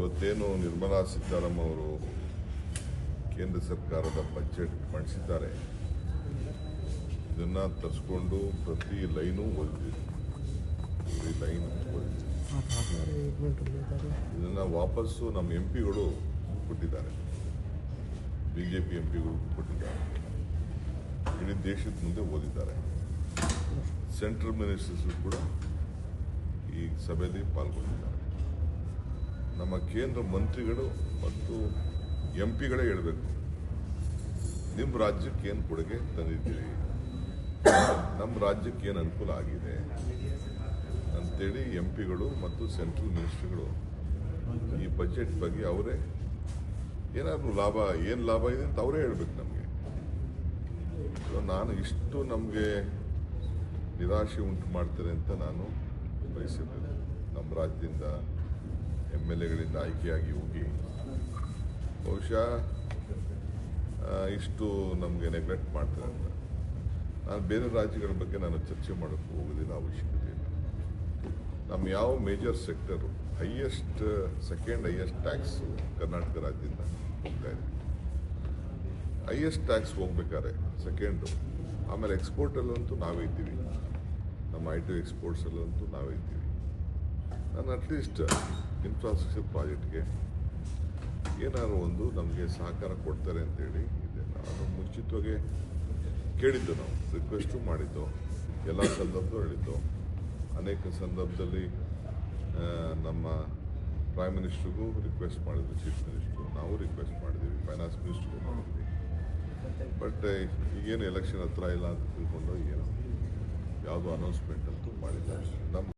ಇವತ್ತೇನು ನಿರ್ಮಲಾ ಸೀತಾರಾಮನ್ ಅವರು ಕೇಂದ್ರ ಸರ್ಕಾರದ ಬಜೆಟ್ ಮಂಡಿಸಿದ್ದಾರೆ. ಇದನ್ನು ತರಿಸ್ಕೊಂಡು ಪ್ರತಿ ಲೈನು ಓದಿದ್ದೀವಿ ಪ್ರತಿ ಲೈನ್ ಇದನ್ನ ವಾಪಸ್ಸು ನಮ್ಮ ಎಂ ಪಿಗಳು ಕೊಟ್ಟಿದ್ದಾರೆ. ಬಿ ಜೆ ಪಿ ಎಂ ಪಿಗಳು ಕೊಟ್ಟಿದ್ದಾರೆ. ಇಡೀ ದೇಶದ ಮುಂದೆ ಓದಿದ್ದಾರೆ. ಸೆಂಟ್ರಲ್ ಮಿನಿಸ್ಟರ್ಸು ಕೂಡ ಈ ಸಭೆಯಲ್ಲಿ ಪಾಲ್ಗೊಂಡಿದ್ದಾರೆ. ನಮ್ಮ ಕೇಂದ್ರ ಮಂತ್ರಿಗಳು ಮತ್ತು ಎಂ ಪಿಗಳೇ ಹೇಳಬೇಕು. ನಿಮ್ಮ ರಾಜ್ಯಕ್ಕೆ ಏನು ಕೊಡುಗೆ ತಂದಿದ್ದೀರಿ? ನಮ್ಮ ರಾಜ್ಯಕ್ಕೆ ಏನು ಅನುಕೂಲ ಆಗಿದೆ? ಅಂಥೇಳಿ ಎಂ ಪಿಗಳು ಮತ್ತು ಸೆಂಟ್ರಲ್ ಮಿನಿಸ್ಟ್ರಿಗಳು ಈ ಬಜೆಟ್ ಬಗ್ಗೆ ಅವರೇ ಏನಾದರೂ ಲಾಭ, ಏನು ಲಾಭ ಇದೆ ಅಂತ ಅವರೇ ಹೇಳಬೇಕು ನಮಗೆ. ನಾನು ಇಷ್ಟು ನಮಗೆ ನಿರಾಶೆ ಉಂಟು ಮಾಡ್ತಾರೆ ಅಂತ ನಾನು ಬಯಸಿದ್ದೇನೆ. ನಮ್ಮ ರಾಜ್ಯದಿಂದ ಎಂ ಎಲ್ ಎಗಳಿಂದ ಆಯ್ಕೆಯಾಗಿ ಹೋಗಿ. ಬಹುಶಃ ಇಷ್ಟು ನಮಗೆ ನೆಗ್ಲೆಕ್ಟ್ ಮಾಡ್ತಾರೆ ಅಂತ. ನಾನು ಬೇರೆ ರಾಜ್ಯಗಳ ಬಗ್ಗೆ ನಾನು ಚರ್ಚೆ ಮಾಡೋಕ್ಕೆ ಹೋಗೋದಿಲ್ಲ ಅವಶ್ಯಕತೆ ಇಲ್ಲ. ನಮ್ಮ ಯಾವ major sector highest second highest tax Karnataka ರಾಜ್ಯದಿಂದ ಹೋಗ್ತಾ ಇದೆ. ಹೈಯೆಸ್ಟ್ ಟ್ಯಾಕ್ಸ್ ಹೋಗ್ಬೇಕಾದ್ರೆ ಸೆಕೆಂಡು ಆಮೇಲೆ ಎಕ್ಸ್ಪೋರ್ಟಲ್ಲಂತೂ ನಾವೇ ಇದ್ದೀವಿ. ನಮ್ಮ ಐ ಟಿ ಎಕ್ಸ್ಪೋರ್ಟ್ಸಲ್ಲಂತೂ ನಾವೇ ಇದ್ದೀವಿ. ನಾನು ಅಟ್ಲೀಸ್ಟ್ ಇನ್ಫ್ರಾಸ್ಟ್ರಕ್ಚರ್ ಪ್ರಾಜೆಕ್ಟ್ಗೆ ಏನಾದ್ರು ಒಂದು ನಮಗೆ ಸಹಕಾರ ಕೊಡ್ತಾರೆ ಅಂತೇಳಿ ಇದೆ. ನಾನು ಮುಂಚಿತವಾಗಿ ಕೇಳಿದ್ದು ನಾವು ರಿಕ್ವೆಸ್ಟು ಮಾಡಿದ್ದು, ಎಲ್ಲ ಸಂದರ್ಭದಲ್ಲೂ ಹೇಳಿದ್ದು. ಅನೇಕ ಸಂದರ್ಭದಲ್ಲಿ ನಮ್ಮ ಪ್ರೈಮ್ ಮಿನಿಸ್ಟ್ರಿಗೂ ರಿಕ್ವೆಸ್ಟ್ ಮಾಡಿದ್ರು ಚೀಫ್ ಮಿನಿಸ್ಟ್ರು ನಾವು ರಿಕ್ವೆಸ್ಟ್ ಮಾಡಿದ್ದೀವಿ ಫೈನಾನ್ಸ್ ಮಿನಿಸ್ಟ್ರಿಗೂ ಮಾಡಿದ್ವಿ ಬಟ್ ಈಗೇನು ಎಲೆಕ್ಷನ್ ಹತ್ರ ಇಲ್ಲ ಅಂತ ತಿಳ್ಕೊಂಡು ಏನು ಯಾವುದೋ ಅನೌನ್ಸ್ಮೆಂಟ್ ಅಂತೂ ಮಾಡಿಲ್ಲ. ನಮ್ಮ